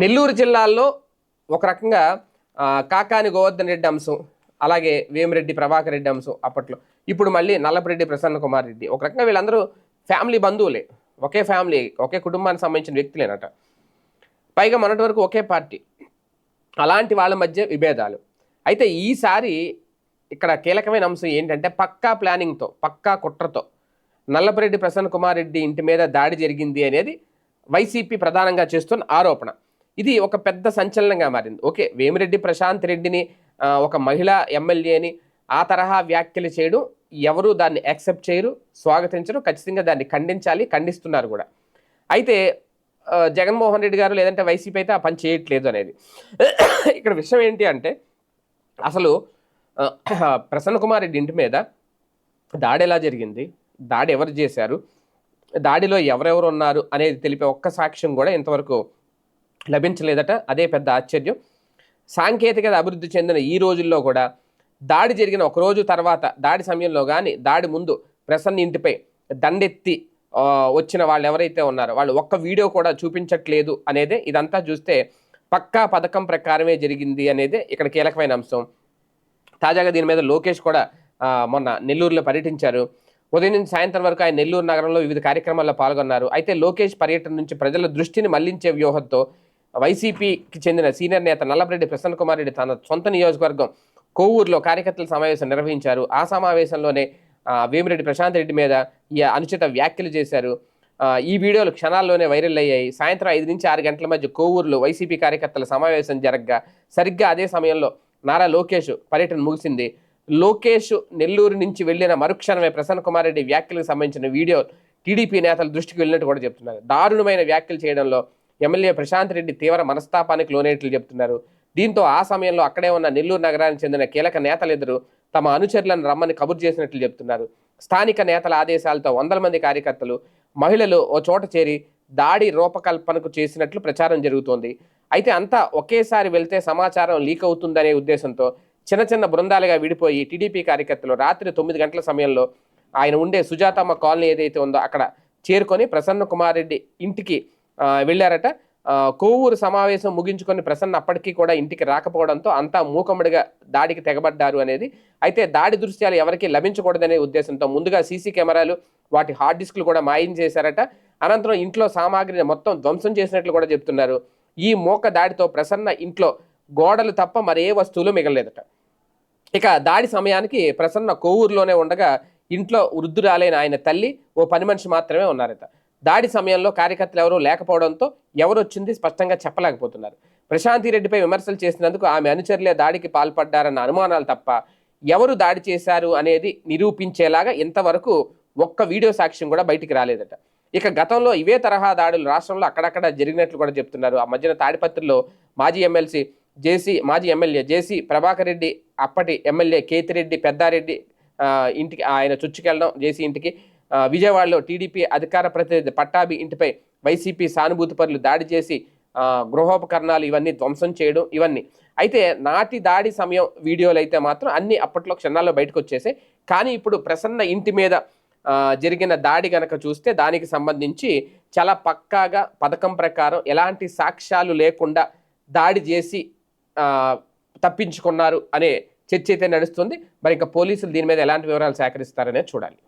నెల్లూరు జిల్లాల్లో ఒక రకంగా కాకాని గోవర్ధన్ రెడ్డి అంశం అలాగే వేమిరెడ్డి ప్రభాకర్ రెడ్డి అంశం అప్పట్లో. ఇప్పుడు మళ్ళీ నల్లపరెడ్డి ప్రసన్న కుమార్ రెడ్డి. ఒక రకంగా వీళ్ళందరూ ఫ్యామిలీ బంధువులే. ఒకే ఫ్యామిలీ ఒకే కుటుంబానికి సంబంధించిన వ్యక్తులేనట. పైగా మొన్నటి వరకు ఒకే పార్టీ. అలాంటి వాళ్ళ మధ్య విభేదాలు. అయితే ఈసారి ఇక్కడ కీలకమైన అంశం ఏంటంటే పక్కా ప్లానింగ్తో పక్కా కుట్రతో నల్లపరెడ్డి ప్రసన్న కుమార్ రెడ్డి ఇంటి మీద దాడి జరిగింది అనేది వైసీపీ ప్రధానంగా చేస్తున్న ఆరోపణ. ఇది ఒక పెద్ద సంచలనంగా మారింది. ఓకే వేమిరెడ్డి ప్రశాంత్ రెడ్డిని ఒక మహిళా ఎమ్మెల్యేని ఆ తరహా వ్యాఖ్యలు చేయడం ఎవరు దాన్ని యాక్సెప్ట్ చేయరు స్వాగతించరు ఖచ్చితంగా దాన్ని ఖండించాలి ఖండిస్తున్నారు కూడా. అయితే జగన్మోహన్ రెడ్డి గారు లేదంటే వైసీపీ అయితే ఆ పని చేయట్లేదు అనేది. ఇక్కడ విషయం ఏంటి అంటే అసలు ప్రసన్న కుమార్ రెడ్డి ఇంటి మీద దాడి ఎలా జరిగింది దాడి ఎవరు చేశారు దాడిలో ఎవరెవరు ఉన్నారు అనేది తెలిపే ఒక్క సాక్ష్యం కూడా ఇంతవరకు లభించలేదట. అదే పెద్ద ఆశ్చర్యం. సాంకేతికత అభివృద్ధి చెందిన ఈ రోజుల్లో కూడా దాడి జరిగిన ఒక రోజు తర్వాత దాడి సమయంలో కానీ దాడి ముందు ప్రసన్న ఇంటిపై దండెత్తి వచ్చిన వాళ్ళు ఎవరైతే ఉన్నారో వాళ్ళు ఒక్క వీడియో కూడా చూపించట్లేదు అనేదే ఇదంతా చూస్తే పక్కా పథకం ప్రకారమే జరిగింది అనేది ఇక్కడ కీలకమైన అంశం. తాజాగా దీని మీద లోకేష్ కూడా మొన్న నెల్లూరులో పర్యటించారు. ఉదయం నుంచి సాయంత్రం వరకు ఆయన నెల్లూరు నగరంలో వివిధ కార్యక్రమాల్లో పాల్గొన్నారు. అయితే లోకేష్ పర్యటన నుంచి ప్రజల దృష్టిని మళ్ళించే వ్యూహంతో వైసీపీకి చెందిన సీనియర్ నేత నల్లపరెడ్డి ప్రసన్న కుమార్ రెడ్డి తన సొంత నియోజకవర్గం కోవూరులో కార్యకర్తల సమావేశం నిర్వహించారు. ఆ సమావేశంలోనే వేమిరెడ్డి ప్రశాంత్ రెడ్డి మీద ఈ అనుచిత వ్యాఖ్యలు చేశారు. ఈ వీడియోలు క్షణాల్లోనే వైరల్ అయ్యాయి. సాయంత్రం ఐదు నుంచి ఆరు గంటల మధ్య కోవూరులో వైసీపీ కార్యకర్తల సమావేశం జరగగా సరిగ్గా అదే సమయంలో నారా లోకేష్ పర్యటన ముగిసింది. లోకేష్ నెల్లూరు నుంచి వెళ్ళిన మరుక్షణమే ప్రసన్న కుమార్ రెడ్డి వ్యాఖ్యలకు సంబంధించిన వీడియో టీడీపీ నేతల దృష్టికి వెళ్ళినట్టు కూడా చెప్తున్నారు. దారుణమైన వ్యాఖ్యలు చేయడంలో ఎమ్మెల్యే ప్రశాంత్ రెడ్డి తీవ్ర మనస్తాపానికి లోనేట్లు చెబుతున్నారు దీంతో ఆ సమయంలో అక్కడే ఉన్న నెల్లూరు నగరానికి చెందిన కీలక నేతలిద్దరూ తమ అనుచరులను రమ్మని కబురు చేసినట్లు చెబుతున్నారు స్థానిక నేతల ఆదేశాలతో వందల మంది కార్యకర్తలు మహిళలు ఓ చోట చేరి దాడి రూపకల్పనకు చేసినట్లు ప్రచారం జరుగుతోంది. అయితే అంతా ఒకేసారి వెళ్తే సమాచారం లీక్ అవుతుందనే ఉద్దేశంతో చిన్న చిన్న బృందాలుగా విడిపోయి టీడీపీ కార్యకర్తలు రాత్రి తొమ్మిది గంటల సమయంలో ఆయన ఉండే సుజాతమ్మ కాలనీ ఏదైతే ఉందో అక్కడ చేరుకొని ప్రసన్న కుమార్ రెడ్డి ఇంటికి వెళ్ళారట. కోవూరు సమావేశం ముగించుకొని ప్రసన్న అప్పటికీ కూడా ఇంటికి రాకపోవడంతో అంతా మూకమ్మడిగా దాడికి తెగబడ్డారు అనేది. అయితే దాడి దృశ్యాలు ఎవరికీ లభించకూడదనే ఉద్దేశంతో ముందుగా సీసీ కెమెరాలు వాటి హార్డ్ డిస్క్లు కూడా మాయం చేశారట. అనంతరం ఇంట్లో సామాగ్రిని మొత్తం ధ్వంసం చేసినట్లు కూడా చెప్తున్నారు. ఈ మూక దాడితో ప్రసన్న ఇంట్లో గోడలు తప్ప మరే వస్తువులు మిగలలేదట. ఇక దాడి సమయానికి ప్రసన్న కోవూరులోనే ఉండగా ఇంట్లో వృద్ధురాలైన ఆయన తల్లి ఓ పని మనిషి మాత్రమే ఉన్నారట. దాడి సమయంలో కార్యకర్తలు ఎవరూ లేకపోవడంతో ఎవరు వచ్చింది స్పష్టంగా చెప్పలేకపోతున్నారు. ప్రశాంతి రెడ్డిపై విమర్శలు చేసినందుకు ఆమె అనుచరులే దాడికి పాల్పడ్డారన్న అనుమానాలు తప్ప ఎవరు దాడి చేశారు అనేది నిరూపించేలాగా ఇంతవరకు ఒక్క వీడియో సాక్ష్యం కూడా బయటికి రాలేదట. ఇక గతంలో ఇవే తరహా దాడులు రాష్ట్రంలో అక్కడక్కడ జరిగినట్లు కూడా చెప్తున్నారు. ఆ మధ్యన తాడిపత్రిలో మాజీ ఎమ్మెల్సీ జేసీ మాజీ ఎమ్మెల్యే జేసీ ప్రభాకర్ రెడ్డి అప్పటి ఎమ్మెల్యే కేతిరెడ్డి పెద్దారెడ్డి ఇంటికి ఆయన చుచ్చుకెళ్ళడం జేసీ ఇంటికి విజయవాడలో టీడీపీ అధికార ప్రతినిధి పట్టాభి ఇంటిపై వైసీపీ సానుభూతి పరులు దాడి చేసి గృహోపకరణాలు ఇవన్నీ ధ్వంసం చేయడం ఇవన్నీ. అయితే నాటి దాడి సమయం వీడియోలు అయితే మాత్రం అన్ని అప్పట్లో క్షణాల్లో బయటకు వచ్చేసాయి. కానీ ఇప్పుడు ప్రసన్న ఇంటి మీద జరిగిన దాడి గనక చూస్తే దానికి సంబంధించి చాలా పక్కాగా పథకం ప్రకారం ఎలాంటి సాక్ష్యాలు లేకుండా దాడి చేసి తప్పించుకున్నారు అనే చర్చ అయితే నడుస్తుంది. మరి ఇంకా పోలీసులు దీని మీద ఎలాంటి వివరాలు సేకరిస్తారనే చూడాలి.